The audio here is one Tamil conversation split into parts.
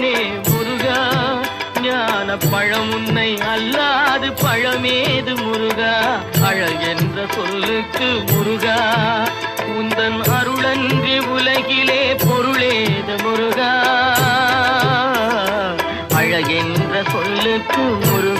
முருகனே முருகா ஞான பழம் உன்னை அல்லாது பழமேது முருகா. அழகென்ற சொல்லுக்கு முருகா உந்தன் அருளன்றி உலகிலே பொருளேது முருகா. அழகென்ற சொல்லுக்கு முருகா.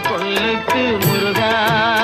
சொல்லுக்கு முருகா.